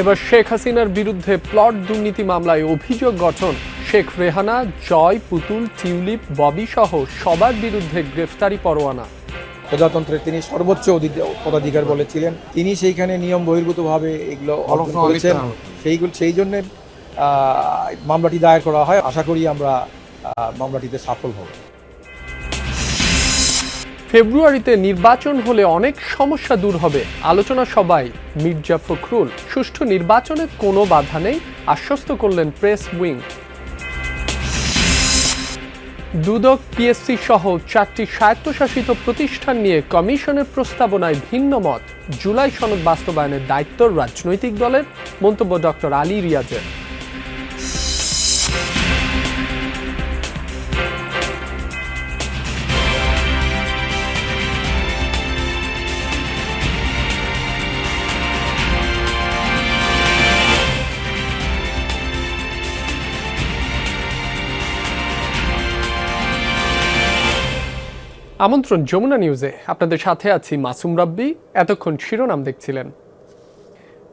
এবার শেখ হাসিনার বিরুদ্ধে প্লট দুর্নীতি মামলায় অভিযোগ গঠন। শেখ রেহানা জয় পুতুল টিউলিপ ববি সহ সবার বিরুদ্ধে গ্রেফতারি পরোয়ানা। প্রজাতন্ত্রের তিনি সর্বোচ্চ পদাধিকার বলেছিলেন। তিনি সেইখানে নিয়ম বহির্ভূতভাবে এগুলো করেছেন। সেইগুলো সেই জন্য মামলাটি দায়ের করা হয়। আশা করি আমরা মামলাটিতে সফল হব। ফেব্রুয়ারিতে নির্বাচন হলে অনেক সমস্যা দূর হবে। আলোচনা সবাই মির্জা ফখরুল, সুষ্ঠু নির্বাচনে কোনো বাধা নেই, আশ্বস্ত করলেন প্রেস উইং। দুদক পিএসসি সহ চারটি স্বায়ত্তশাসিত প্রতিষ্ঠান নিয়ে কমিশনের প্রস্তাবনায় ভিন্ন মত। জুলাই সনদ বাস্তবায়নের দায়িত্ব রাজনৈতিক দলের, মন্তব্য ডক্টর আলী রিয়াজের। আমন্ত্রণ যমুনা নিউজে। আপনাদের সাথে আছি মাসুম রাব্বি। এতক্ষণ শিরোনাম দেখছিলেন।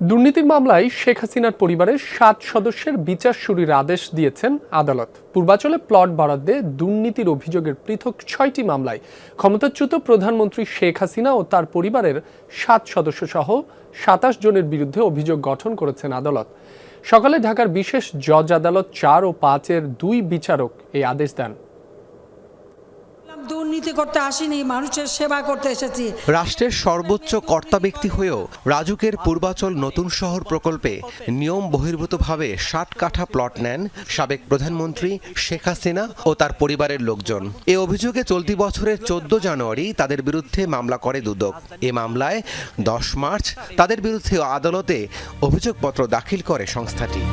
দুর্নীতির মামলায় শেখ হাসিনার পরিবারের সাত সদস্যের বিচার শুরুর আদেশ দিয়েছেন আদালত। পূর্বাচলে প্লট বরাদ্দে দুর্নীতির অভিযোগের পৃথক ছয়টি মামলায় ক্ষমতাচ্যুত প্রধানমন্ত্রী শেখ হাসিনা ও তার পরিবারের সাত সদস্য সহ সাতাশ জনের বিরুদ্ধে অভিযোগ গঠন করেছেন আদালত। সকালে ঢাকার বিশেষ জজ আদালত চার ও পাঁচের দুই বিচারক এই আদেশ দেন। দুর্নীতি করতে আসিনি, মানুষের সেবা করতে এসেছি। রাষ্ট্রের সর্বোচ্চ কর্তা ব্যক্তি হয়েও রাজুকের পূর্বাচল নতুন শহর প্রকল্পে নিয়ম বহির্ভূতভাবে ষাট কাঠা প্লট নেন সাবেক প্রধানমন্ত্রী শেখ হাসিনা ও তার পরিবারের লোকজন। এ অভিযোগে চলতি বছরের চোদ্দ জানুয়ারি তাদের বিরুদ্ধে মামলা করে দুদক। এ মামলায় দশ মার্চ তাদের বিরুদ্ধে আদালতে অভিযোগপত্র দাখিল করে সংস্থাটি।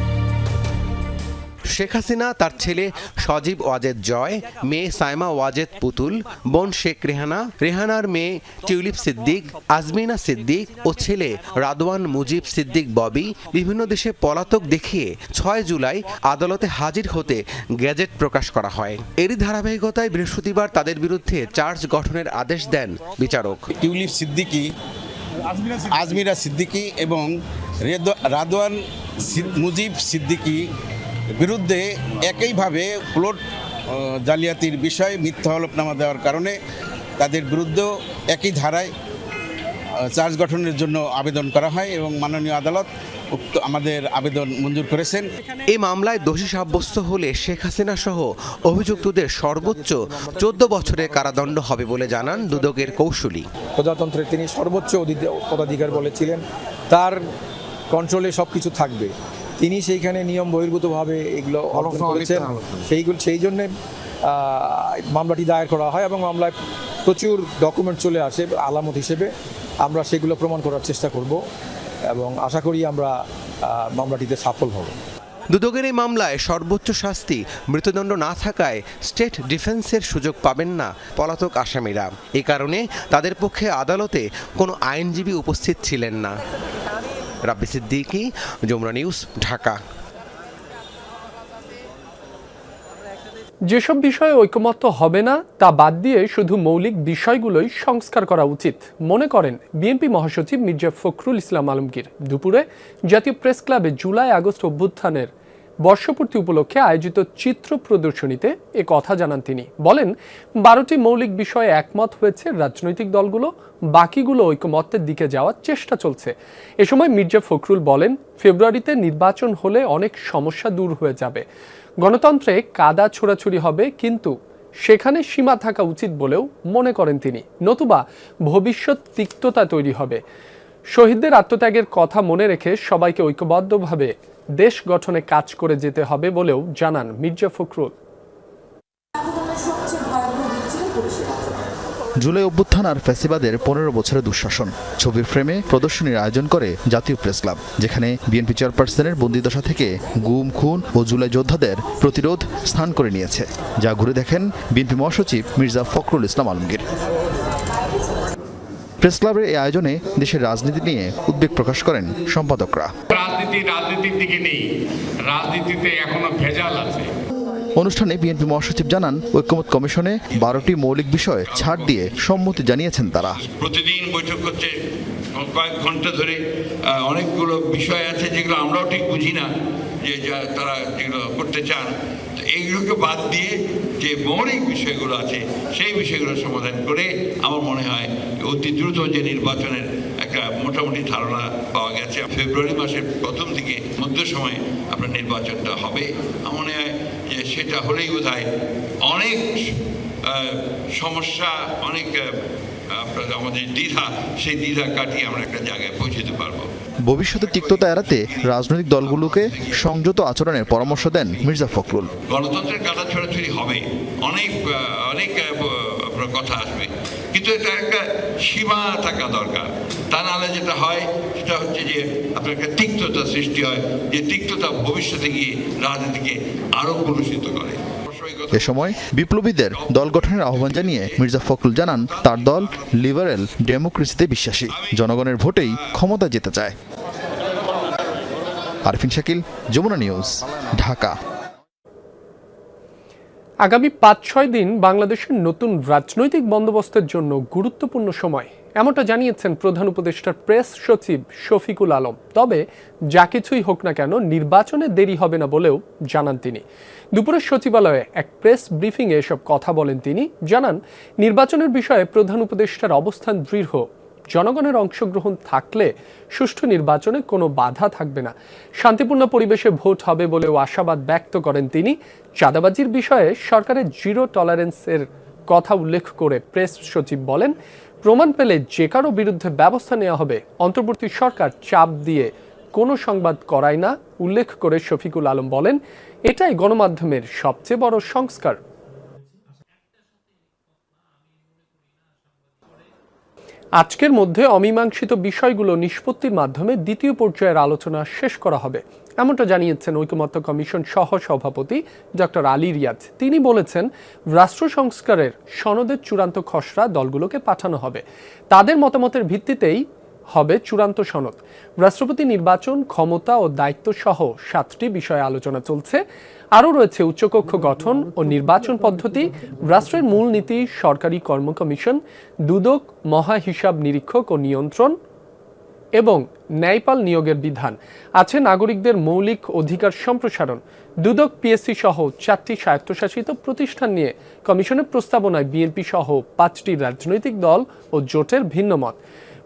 শেখ হাসিনা, তার ছেলে সজীব ওয়াজেদ জয়, মেয়ে সাইমা ওয়াজেদ পুতুল, বোন শেখ রেহানা, রেহানার মেয়ে টিউলিপ সিদ্দিক, আজমিনা সিদ্দিক ও ছেলে রাদওয়ান মুজিব সিদ্দিক ববি বিভিন্ন দেশে পলাতক দেখিয়ে ছয় জুলাই আদালতে হাজির হতে গ্যাজেট প্রকাশ করা হয়। এরই ধারাবাহিকতায় বৃহস্পতিবার তাদের বিরুদ্ধে চার্জ গঠনের আদেশ দেন বিচারক। টিউলিপ সিদ্দিকি আজমিরা সিদ্দিকি এবং রেদ- রাদওয়ান মুজিব সিদ্দিকি বিরুদ্ধে একইভাবে প্লট জালিয়াতির বিষয়ে মিথ্যা হলফনামা দেওয়ার কারণে তাদের বিরুদ্ধেও একই ধারায় চার্জ গঠনের জন্য আবেদন করা হয় এবং মাননীয় আদালত উক্ত আমাদের আবেদন মঞ্জুর করেছেন। এই মামলায় দোষী সাব্যস্ত হলে শেখ হাসিনা সহ অভিযুক্তদের সর্বোচ্চ চোদ্দ বছরের কারাদণ্ড হবে বলে জানান দুদকের কৌশলী। প্রজাতন্ত্রের তিনি সর্বোচ্চ অধি- পদাধিকার বলেছিলেন। তার কন্ট্রোলে সব কিছু থাকবে। তিনি সেইখানে নিয়ম বহির্ভূতভাবে এগুলো করেছেন। সেইগুলো সেই জন্যে মামলাটি দায়ের করা হয় এবং মামলায় প্রচুর ডকুমেন্ট চলে আসে আলামত হিসেবে। আমরা সেগুলো প্রমাণ করার চেষ্টা করব এবং আশা করি আমরা মামলাটিতে সফল হব। দুদকের এই মামলায় সর্বোচ্চ শাস্তি মৃত্যুদণ্ড না থাকায় স্টেট ডিফেন্সের সুযোগ পাবেন না পলাতক আসামিরা। এ কারণে তাদের পক্ষে আদালতে কোনো আইনজীবী উপস্থিত ছিলেন না। রাব্বি সিদ্দিকি, যমুনা নিউজ, ঢাকা। যেসব বিষয়ে ঐকমত্য হবে না, তা বাদ দিয়ে শুধু মৌলিক বিষয়গুলোই সংস্কার করা উচিত, মনে করেন বিএনপি মহাসচিব মির্জা ফখরুল ইসলাম আলমগীর। দুপুরে জাতীয় প্রেস ক্লাবে জুলাই আগস্ট অভ্যুত্থানের বর্ষপূর্তি উপলক্ষে আয়োজিত চিত্র প্রদর্শনীতে এ কথা জানান তিনি। বলেন, বারোটি মৌলিক বিষয়ে একমত হয়েছে রাজনৈতিক দলগুলো, বাকিগুলো ঐকমত্যের দিকে যাওয়ার চেষ্টা চলছে। এ সময় মির্জা ফখরুল বলেন, ফেব্রুয়ারিতে নির্বাচন হলে অনেক সমস্যা দূর হয়ে যাবে। গণতন্ত্রে কাদা ছোড়াছুরি হবে, কিন্তু সেখানে সীমা থাকা উচিত বলেও মনে করেন তিনি। নতুবা ভবিষ্যৎ তিক্ততা তৈরি হবে। শহীদদের আত্মত্যাগের কথা মনে রেখে সবাইকে ঐক্যবদ্ধভাবে দেশ গঠনে কাজ করে যেতে হবে বলেও জানান মির্জা ফখরুল। জুলাই অভ্যুত্থান আর ফ্যাসিবাদের পনেরো বছরের দুঃশাসন। ছবির ফ্রেমে প্রদর্শনীর আয়োজন করে জাতীয় প্রেস ক্লাব, যেখানে বিএনপি চেয়ারপারসনের বন্দিদশা থেকে গুম, খুন ও জুলাই যোদ্ধাদের প্রতিরোধ স্থান করে নিয়েছে। যা ঘুরে দেখেন বিএনপি মহাসচিব মির্জা ফখরুল ইসলাম আলমগীর। প্রেস ক্লাবের এই আয়োজনে দেশের রাজনীতি নিয়ে উদ্বেগ প্রকাশ করেন সম্পাদকরা। রাজনীতি রাজনীতির দিকে নেই। রাজনীতিতে এখনও ভেজাল আছে। অনুষ্ঠানে বিএনপি মহাসচিব জানান ঐক্যমত কমিশনে বারোটি মৌলিক বিষয় ছাড় দিয়ে সম্মতি জানিয়েছেন তারা। প্রতিদিন বৈঠক করছে কয়েক ঘণ্টা ধরে অনেকগুলো বিষয় আছে যেগুলো আমরাও ঠিক বুঝি না যে তারা যেগুলো করতে চান। এইগুলোকে বাদ দিয়ে যে মৌলিক বিষয়গুলো আছে, সেই বিষয়গুলো সমাধান করে আমার মনে হয় অতি দ্রুত যে নির্বাচনের একটা মোটামুটি ধারণা পাওয়া গেছে, ফেব্রুয়ারি মাসের প্রথম দিকে মধ্য সময়ে আপনার নির্বাচনটা হবে। আমার মনে হয় যে সেটা হলেই বোধ অনেক সমস্যা, অনেক আমাদের দ্বিধা, সেই দ্বিধা কাটিয়ে আমরা একটা জায়গায় পৌঁছতে পারব। ভবিষ্যতে তিক্ততা এড়াতে রাজনৈতিক দলগুলোকে সংযত আচরণের পরামর্শ দেন মির্জা ফখরুল। গণতন্ত্রের কাটা ছড়াছড়ি হবে। অনেক অনেক কথা আসবে। কিন্তু এটা একটা সীমা থাকা দরকার। তা নাহলে যেটা হয় সেটা হচ্ছে যে আপনার একটা তিক্ততা সৃষ্টি হয় যে তিক্ততা ভবিষ্যতে গিয়ে রাজনীতিকে আরও কলুষিত করে। এ সময় বিপ্লবীদের দল গঠনের আহ্বান জানিয়ে মির্জা ফখরুল জানান তার দল লিবারেল ডেমোক্রেসিতে বিশ্বাসী। জনগণের ভোটেই ক্ষমতা যেতে চায়। আরফিন শাকিল, যমুনা নিউজ, ঢাকা। আগামী পাঁচ ছয় দিন বাংলাদেশের নতুন রাজনৈতিক বন্দোবস্তের জন্য গুরুত্বপূর্ণ সময়। এমনটা জানিয়েছেন প্রধান উপদেষ্টার প্রেস সচিব শফিকুল আলম। তবে যা কিছুই হোক না কেন, নির্বাচনে দেরি হবে না বলেও জানান তিনি। দুপুরে সচিবালয়ে এক প্রেস ব্রিফিংয়ে এসব কথা বলেন তিনি। জানান, নির্বাচনের বিষয়ে প্রধান উপদেষ্টার অবস্থান দৃঢ়। জনগণের অংশগ্রহণ থাকলে সুষ্ঠু নির্বাচনে কোনো বাধা থাকবে না। শান্তিপূর্ণ পরিবেশে ভোট হবে বলেও আশাবাদ ব্যক্ত করেন তিনি। চাঁদাবাজির বিষয়ে সরকারের জিরো টলারেন্সের কথা উল্লেখ করে প্রেস সচিব বলেন, প্রমাণ পেলে যে কারও বিরুদ্ধে ব্যবস্থা নেওয়া হবে, অন্তর্বর্তী সরকার চাপ দিয়ে কোনো সংবাদ করায় না, উল্লেখ করে শফিকুল আলম বলেন, এটাই গণমাধ্যমের সবচেয়ে বড় সংস্কার। আজকের মধ্যে অমীমাংসিত বিষয়গুলো নিষ্পত্তির মাধ্যমে দ্বিতীয় পর্যায়ের আলোচনা শেষ করা হবে। এমনটা জানিয়েছেন ঐকমত্য কমিশন সহ সভাপতি ডক্টর আলী রিয়াজ। তিনি বলেছেন, রাষ্ট্র সংস্কারের সনদের চূড়ান্ত খসড়া দলগুলোকে পাঠানো হবে। তাদের মতামতের ভিত্তিতেই হবে চূড়ান্ত সনদ। রাষ্ট্রপতি নির্বাচন, ক্ষমতা ও দায়িত্ব সহ সাতটি বিষয়ে আলোচনা চলছে। আরও রয়েছে উচ্চকক্ষ গঠন ও নির্বাচন পদ্ধতি, রাষ্ট্রের মূলনীতি সরকারি কর্ম কমিশন, দুদক মহা হিসাব নিরীক্ষক ও নিয়ন্ত্রণ এবং ন্যায়পাল নিয়োগের বিধান। আছে নাগরিকদের মৌলিক অধিকার সম্প্রসারণ। দুদক, পিএসসি সহ চারটি স্বায়ত্তশাসিত প্রতিষ্ঠান নিয়ে কমিশনের প্রস্তাবনায় বিএনপি সহ পাঁচটি রাজনৈতিক দল ও জোটের ভিন্ন মত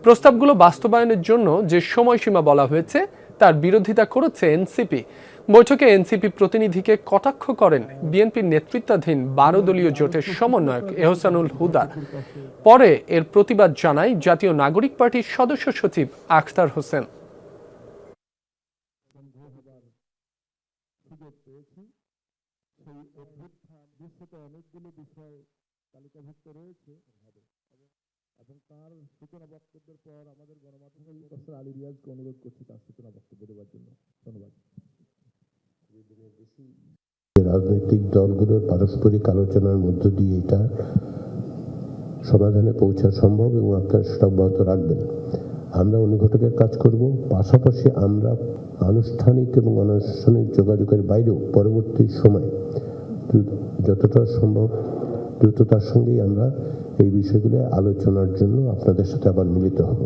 প্রস্তাবগুলো বাস্তবায়নের জন্য যে সময়সীমা বলা হয়েছে, তার বিরোধিতা করেছে এনসিপি। বৈঠকে এনসিপি প্রতিনিধিকে কটাক্ষ করেন বিএনপির নেতৃত্বাধীন বারো দলীয় জোটের সমন্বয়ক এহসানুল হুদা। পরে এর প্রতিবাদ জানায় জাতীয় নাগরিক পার্টির সদস্য সচিব আখতার হোসেন। রাজনৈতিক দলগুলোর পারস্পরিক আলোচনার মধ্য দিয়ে এটা সমাধানে পৌঁছা সম্ভব এবং আপনারা সেটা অব্যাহত রাখবেন। আমরা অনুঘটকের কাজ করব পাশাপাশি আমরা আনুষ্ঠানিক এবং অনানুষ্ঠানিক যোগাযোগের বাইরেও পরবর্তী সময় যতটা সম্ভব দ্রুততার সঙ্গেই আমরা এই বিষয়গুলো আলোচনার জন্য আপনাদের সাথে আবার মিলিত হব।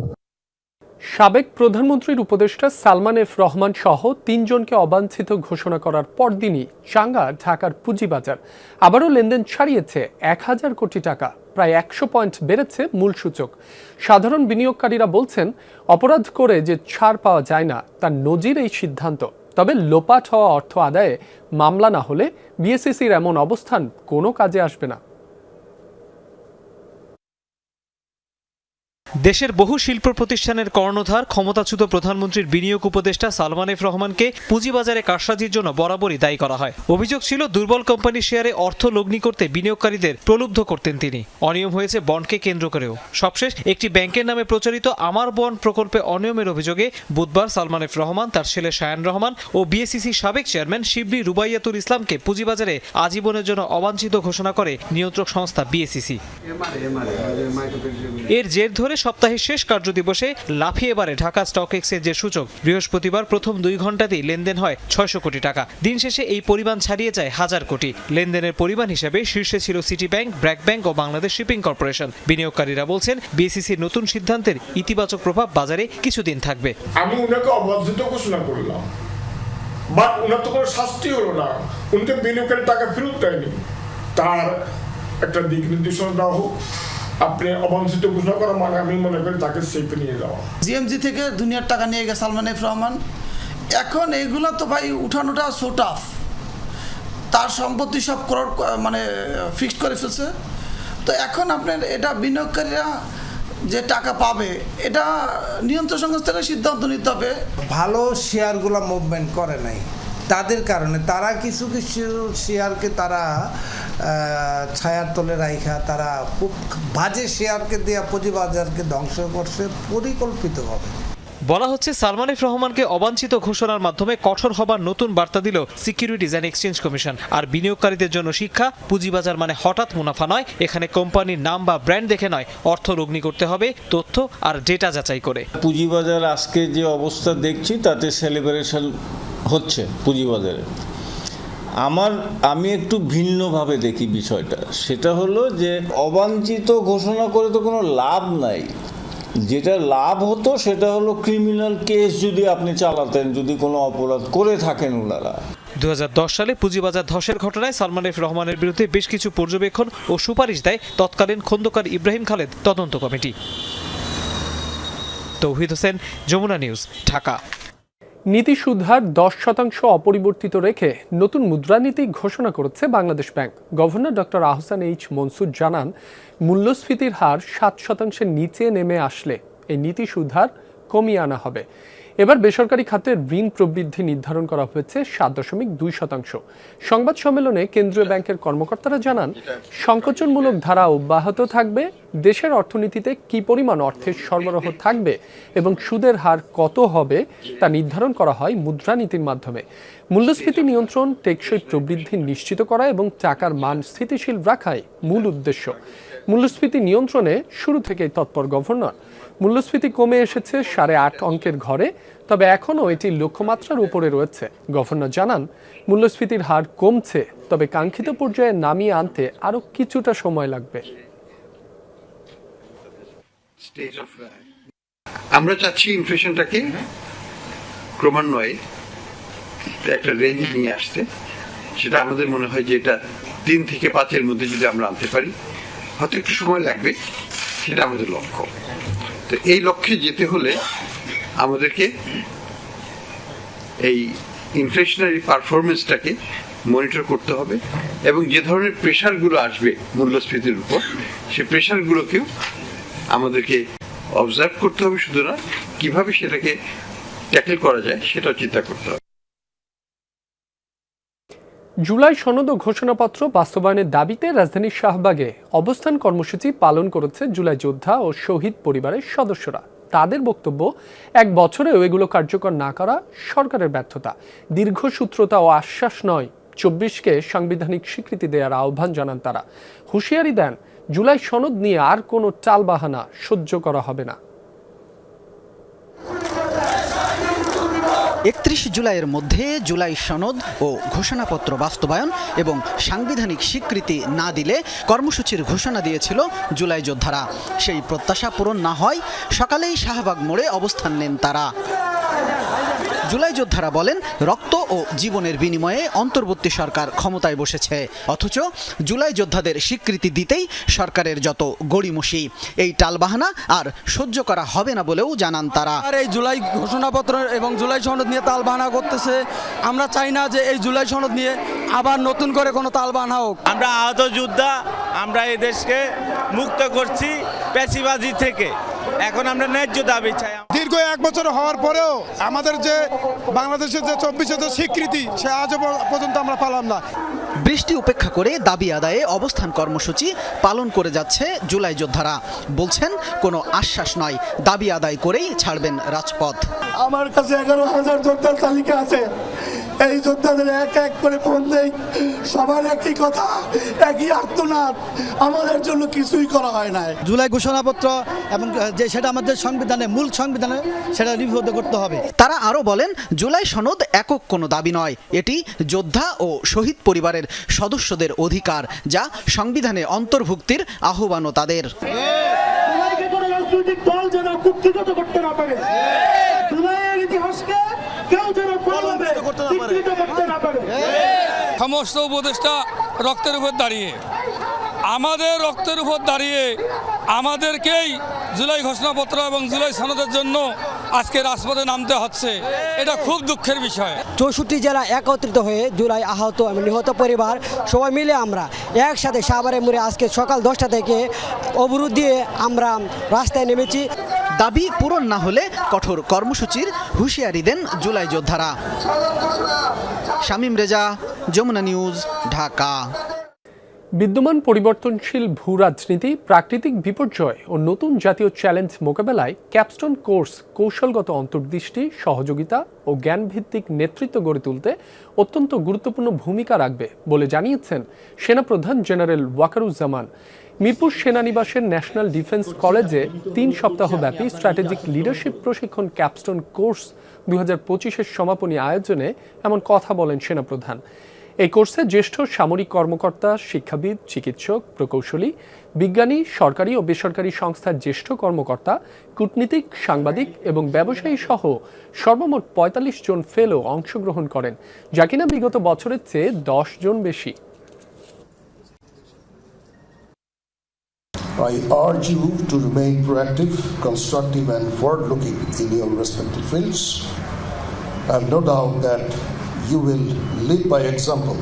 সাবেক প্রধানমন্ত্রীর উপদেষ্টা সালমান এফ রহমান সহ তিনজনকে অবাঞ্ছিত ঘোষণা করার পরদিনই চাঙ্গা ঢাকার পুঁজিবাজার আবারও লেনদেন ছাড়িয়েছে এক হাজার কোটি টাকা, প্রায় একশো পয়েন্ট বেড়েছে মূল সূচক। সাধারণ বিনিয়োগকারীরা বলছেন, অপরাধ করে যে ছাড় পাওয়া যায় না, তার নজির এই সিদ্ধান্ত। তবে লোপাট হওয়া অর্থ আদায়ে মামলা না হলে বিএসসিসির এমন অবস্থান কোনো কাজে আসবে না। দেশের বহু শিল্প প্রতিষ্ঠানের কর্ণধার ক্ষমতাচ্যুত প্রধানমন্ত্রীর বিনিয়োগ উপদেষ্টা সালমান এফ রহমানকে পুঁজিবাজারে কারসাজির জন্য বরাবরই দায়ী করা হয়। অভিযোগ ছিল দুর্বল কোম্পানির শেয়ারে অর্থ লগ্নি করতে বিনিয়োগকারীদের প্রলুব্ধ করতেন তিনি। অনিয়ম হয়েছে বন্ডকে কেন্দ্র করেও। সবশেষ একটি ব্যাংকের নামে প্রচারিত আমার বন্ড প্রকল্পে অনিয়মের অভিযোগে বুধবার সালমান এফ রহমান তার ছেলে শায়ান রহমান ও বিএসসিসি সাবেক চেয়ারম্যান শিবলি রুবাইয়াতুল ইসলামকে পুঁজিবাজারে আজীবনের জন্য অবাঞ্ছিত ঘোষণা করে নিয়ন্ত্রক সংস্থা বিএসসিসি এর জের ধরে সপ্তাহের শেষ কার্যদিবসে লাফিয়ে বাড়ে ঢাকা স্টক এক্সচেঞ্জের সূচক। বৃহস্পতিবার প্রথম দুই ঘন্টাতেই লেনদেন হয় ছয়শো কোটি টাকা। দিন শেষে এই পরিমাণ ছাড়িয়ে যায় হাজার কোটি। লেনদেনের পরিমাণ হিসেবে শীর্ষে ছিল সিটি ব্যাংক ব্র্যাক ব্যাংক ও বাংলাদেশ শিপিং কর্পোরেশন বিনিয়োগকারীরা বলছেন বিএসিসির নতুন সিদ্ধান্তের ইতিবাচক প্রভাব বাজারে কিছুদিন থাকবে। আমি অবাধিত ঘোষণা করলাম। বাট ওনার তো কোনো শাস্তি হলো না। উনকে বিনিয়োগের টাকা ফেরত দেয়নি। তার একটা দিক নির্দেশনা দেওয়া হোক। আপনি অবাঞ্ছিত ঘোষণা করা মানে আমি মনে করি তাকে সেফে নিয়ে যাওয়া। জিএমজি থেকে দুনিয়ার টাকা নিয়ে গেছে সালমান এফ রহমান। এখন এগুলো তো ভাই উঠানোটা সো টাফ তার সম্পত্তি সব করোড় মানে ফিক্সড করে ফেলছে। তো এখন আপনার এটা বিনিয়োগকারীরা যে টাকা পাবে এটা নিয়ন্ত্রণ সংস্থাকে সিদ্ধান্ত নিতে হবে। ভালো শেয়ারগুলো মুভমেন্ট করে নাই। তাদের কারণে তারা কিছু কিছু শেয়ারকে তারা ছায়ার তলে রাইখা তারা খুব বাজে শেয়ারকে দেওয়া পুঁজিবাজারকে ধ্বংস করছে পরিকল্পিতভাবে। বলা হচ্ছে সালমান এফ রহমানকে অবাঞ্ছিত ঘোষণার মাধ্যমে কঠোর হবার নতুন বার্তা দিল সিকিউরিটিজ অ্যান্ড এক্সচেঞ্জ কমিশন আর বিনিয়োগকারীদের জন্য শিক্ষা পুঁজিবাজার মানে হঠাৎ মুনাফা নয় এখানে কোম্পানির নাম বা ব্র্যান্ড দেখে নয় অর্থ লগ্নি করতে হবে তথ্য আর ডেটা যাচাই করে। পুঁজিবাজার আজকে যে অবস্থা দেখছি তাতে সেলিব্রেশন হচ্ছে পুঁজিবাজারে। আমার, আমি একটু ভিন্নভাবে দেখি বিষয়টা। সেটা হলো যে, অবাঞ্ছিত ঘোষণা করে তো কোনো লাভ নাই। যেটা লাভ হতো সেটা হলো ক্রিমিনাল কেস যদি আপনি চালাতেন, যদি কোনো অপরাধ করে থাকেন ওনারা। দু সালে পুঁজিবাজার ধসের ঘটনায় সালমান এফ রহমানের বিরুদ্ধে বেশ কিছু পর্যবেক্ষণ ও সুপারিশ দেয় তৎকালীন খন্দকার ইব্রাহিম খালেদ তদন্ত কমিটি। তৌহিদ হোসেন, যমুনা নিউজ, ঢাকা। নীতি সুধার দশ শতাংশ অপরিবর্তিত রেখে নতুন মুদ্রানীতি ঘোষণা করেছে Bangladesh bank. Governor doctor Ahsan H Mansur জানান, মূল্যস্ফীতির হার সাত শতাংশের নিচে নেমে আসলে এই নীতি সুধার কমিয়ে আনা হবে। এবার বেসরকারি খাতের ঋণ প্রবৃদ্ধি নির্ধারণ করা হয়েছে সাত দশমিক দুই শতাংশ। সংবাদ সম্মেলনে কেন্দ্রীয় ব্যাংকের কর্মকর্তারা জানান, সংকোচনমূলক ধারা অব্যাহত থাকবে, দেশের অর্থনীতিতে কি পরিমাণ অর্থের সরবরাহ থাকবে এবং সুদের হার কত হবে তা নির্ধারণ করা হয় মুদ্রানীতির মাধ্যমে। মূল্যস্ফীতি নিয়ন্ত্রণ টেকসই প্রবৃদ্ধি নিশ্চিত করা এবং টাকার মান স্থিতিশীল রাখাই মূল উদ্দেশ্য। মূল্যস্ফীতি নিয়ন্ত্রণে শুরু থেকেই তৎপর গভর্নর। মূল্যস্ফীতি কমে এসেছে সাড়ে আট অঙ্কের ঘরে, তবে এখনও এটি লক্ষ্যমাত্রার উপরে রয়েছে। গভর্নর জানান, মূল্যস্ফীতির হার কমছে, তবে কাঙ্ক্ষিত পর্যায়ে নামিয়ে আনতে আরও কিছুটা সময় লাগবে। আমরা চাচ্ছি ইনফ্লেশনটাকে ক্রমান্বয়ে একটা রেঞ্জ নিয়ে আসতে। সেটা আমাদের মনে হয় যে এটা তিন থেকে পাঁচের মধ্যে যদি আমরা আনতে পারি। হয়তো একটু সময় লাগবে, সেটা আমাদের লক্ষ্য। তো এই লক্ষ্যে যেতে হলে আমাদেরকে এই ইনফ্লেশনারি পারফরমেন্সটাকে মনিটর করতে হবে এবং যে ধরনের প্রেশারগুলো আসবে মূল্যস্ফীতির উপর, সেই প্রেশারগুলোকেও আমাদেরকে অবজার্ভ করতে হবে শুধু না, কীভাবে সেটাকে ট্যাকেল করা যায় সেটাও চিন্তা করতে হবে। জুলাই সনদ ও ঘোষণাপত্র বাস্তবায়নের দাবিতে রাজধানীর শাহবাগে অবস্থান কর্মসূচি পালন করেছে জুলাই যোদ্ধা ও শহীদ পরিবারের সদস্যরা। তাদের বক্তব্য, এক বছরেও এগুলো কার্যকর না করা সরকারের ব্যর্থতা। দীর্ঘসূত্রতা ও আশ্বাস নয়, চব্বিশকে সাংবিধানিক স্বীকৃতি দেওয়ার আহ্বান জানান তারা। হুঁশিয়ারি দেন, জুলাই সনদ নিয়ে আর কোনো টালবাহানা সহ্য করা হবে না। একত্রিশ জুলাইয়ের মধ্যে জুলাই সনদ ও ঘোষণাপত্র বাস্তবায়ন এবং সাংবিধানিক স্বীকৃতি না দিলে কর্মসূচির ঘোষণা দিয়েছিল জুলাই যোদ্ধারা। সেই প্রত্যাশা পূরণ না হয়, সকালেই শাহবাগ মোড়ে অবস্থান নেন তারা। জুলাই যোদ্ধারা বলেন রক্ত ও জীবনের বিনিময়ে অন্তর্বর্তী সরকার ক্ষমতায় বসেছে। অথচ জুলাই যোদ্ধাদের স্বীকৃতি দিতেই সরকারের যত গড়িমসি এই টালবাহানা আর সহ্য করা হবে না বলেও জানান তারা। আর এই জুলাই ঘোষণাপত্র এবং জুলাই সনদ নিয়ে তালবাহানা করতেছে আমরা চাই না যে এই জুলাই সনদ নিয়ে আবার নতুন করে কোনো তালবাহানা হোক। আমরা আহত যোদ্ধা আমরা এই দেশকে মুক্ত করছি পেশিবাজি থেকে। এখন আমরা ন্যায্য দাবি চাই। দীর্ঘ এক বছর হওয়ার পরেও আমাদের যে বাংলাদেশের যে চব্বিশে যে স্বীকৃতি সে আজও পর্যন্ত আমরা পালাম না। বৃষ্টি উপেক্ষা করে দাবি আদায়ে অবস্থান কর্মসূচি পালন করে যাচ্ছে জুলাই যোদ্ধারা। বলছেন কোনো আশ্বাস নয় দাবি আদায় করেই ছাড়বেন রাজপথ। আমার কাছে এগারো হাজার যোদ্ধার তালিকা আছে। এই যোদ্ধাদের এক এক করে ফোন দেই। সবার একই কথা একই আর্তনাদ। আমাদের জন্য কিছুই করা হয় নাই। জুলাই ঘোষণাপত্র এবং যে সেটা আমাদের সংবিধানে মূল সংবিধানে সেটা লিপিবদ্ধ করতে হবে। তারা আরও বলেন জুলাই সনদ একক কোনো দাবি নয়। এটি যোদ্ধা ও শহীদ পরিবারের সদস্যদের অধিকার যা সংবিধানে অন্তর্ভুক্তির আহ্বানও তাদের। রাজনৈতিক দল যেন কুক্ষিগত করতে না পারে জুলাইয়ের ইতিহাসকে কেউ যেন কোনোভাবে বিকৃত করতে না পারে সমস্ত উপদেষ্টা রক্তের উপর দাঁড়িয়ে। আমাদের রক্তের উপর দাঁড়িয়ে আমাদেরকেই জুলাই ঘোষণাপত্র এবং জুলাই সনদের জন্য আজকে রাজপথে নামতে হচ্ছে। এটা খুব দুঃখের বিষয়। চৌষট্টি জেলা একত্রিত হয়ে জুলাই আহত এবং নিহত পরিবার সবাই মিলে আমরা একসাথে সাভারে মুড়ে আজকে সকাল দশটা থেকে অবরোধ দিয়ে আমরা রাস্তায় নেমেছি। দাবি পূরণ না হলে কঠোর কর্মসূচির হুঁশিয়ারি দেন জুলাই যোদ্ধারা। শামীম রেজা, যমুনা নিউজ, ঢাকা। বিদ্যমান পরিবর্তনশীল ভূ রাজনীতি, প্রাকৃতিক বিপর্যয় ও নতুন জাতীয় চ্যালেঞ্জ মোকাবেলায় ক্যাপস্টোন কোর্স কৌশলগত অন্তর্দৃষ্টি, সহযোগিতা ও জ্ঞানভিত্তিক নেতৃত্ব গড়ে তুলতে অত্যন্ত গুরুত্বপূর্ণ ভূমিকা রাখবে বলে জানিয়েছেন সেনাপ্রধান জেনারেল ওয়াকারুজ্জামান। মিরপুর সেনানিবাসের ন্যাশনাল ডিফেন্স কলেজে তিন সপ্তাহব্যাপী স্ট্র্যাটেজিক লিডারশিপ প্রশিক্ষণ ক্যাপস্টোন কোর্স দু হাজার পঁচিশের সমাপনী আয়োজনে এমন কথা বলেন সেনাপ্রধান। এই কোর্সে জ্যেষ্ঠ সামরিক কর্মকর্তা, শিক্ষাবিদ, চিকিৎসক, প্রকৌশলী, বিজ্ঞানী, সরকারি ও বেসরকারি সংস্থার জ্যেষ্ঠ কর্মকর্তা, কূটনীতিক, সাংবাদিক এবং ব্যবসায়ী সহ সর্বমোট পঁয়তাল্লিশ জন ফেলো অংশগ্রহণ করেন, যা কিনা বিগত বছরের চেয়ে দশ জন বেশি। I urge you to remain proactive, constructive, and forward looking in your respective fields. I have no doubt that you will lead by example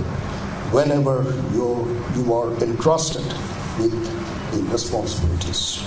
whenever you're, you are entrusted with the responsibilities.